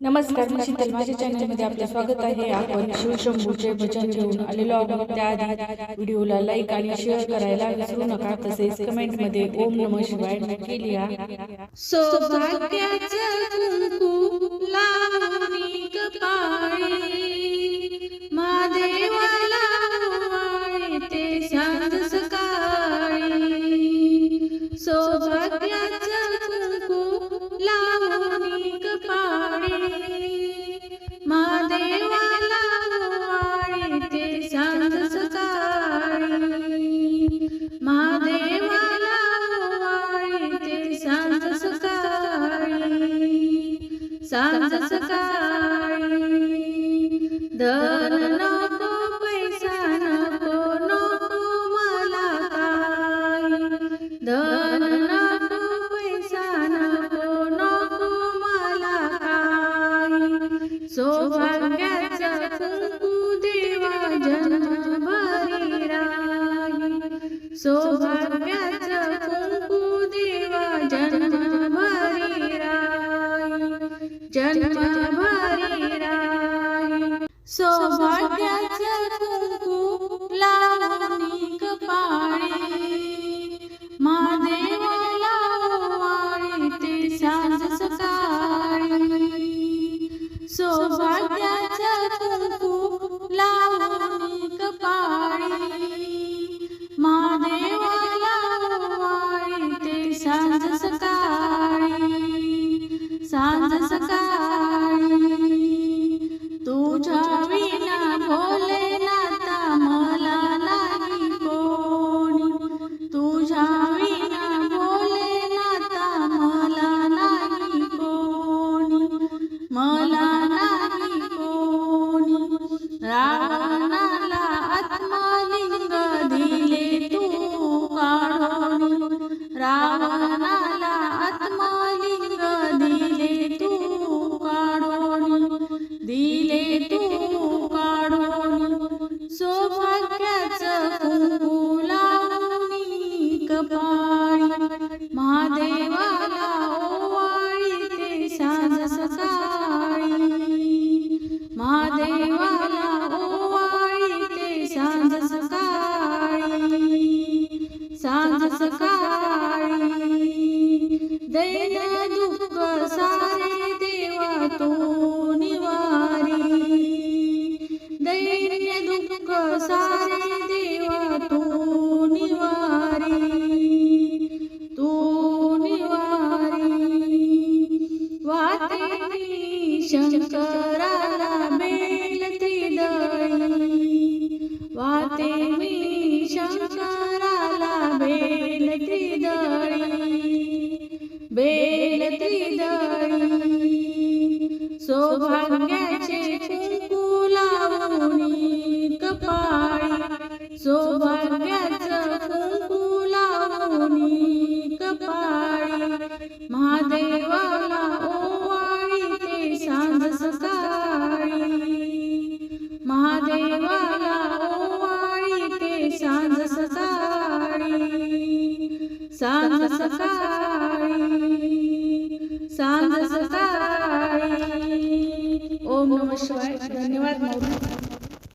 नमस्कार मी शीतल. माझ्या चॅनलमध्ये आपले स्वागत आहे. आपण शिवशंभूचे भजन घेऊन आलेलो आहोत. त्याआधी व्हिडिओला लाईक आणि शेअर करायला विसरू नका. तसेच कमेंटमध्ये ओम नम शिवाय नक्की लिहा सौभाग्याचं सांज सकाळी धन नको पैसा नको नको मला काय? धन नको पैसा नको नको मला काय? सौभाग्याचा कुंकू देवा जन्मभरी राही सौभाग्याचा जन्मभरी राही सौभाग्याचं कुंकू लावणी कपाळी महादेवाला ओवाळे ते सांज सकाळी सौभाग्याचं कुंकू लावणी कपाळी महादेवाला ते सांज सकाळी. तुझ्या विना भोलेनाथा मला नाही कोणी. तुझ्या विना भोलेनाथा मला नाही कोणी. मला नाही कोणी. रावणाला आत्मलिंग दिले तू काढून. रावणाला आत्मलिंग दिले तू काढून. सांज सकाळी दैन दुःख सारे देवा तो निवारी. दैन्य दुःख सारे देवा तो निवारी. तो निवारी. वाते शंकराला सौभाग्याचे कुंकू कपाळी. सौभाग्याचं कुंकू कपाळी. महादेवाला ओवाळी ते सांज सकाळी. महादेवाला ओवाळी ते सांज सकाळी. सांज सकाळी सांग सकाळी. ओम नम शिवाय. धन्यवाद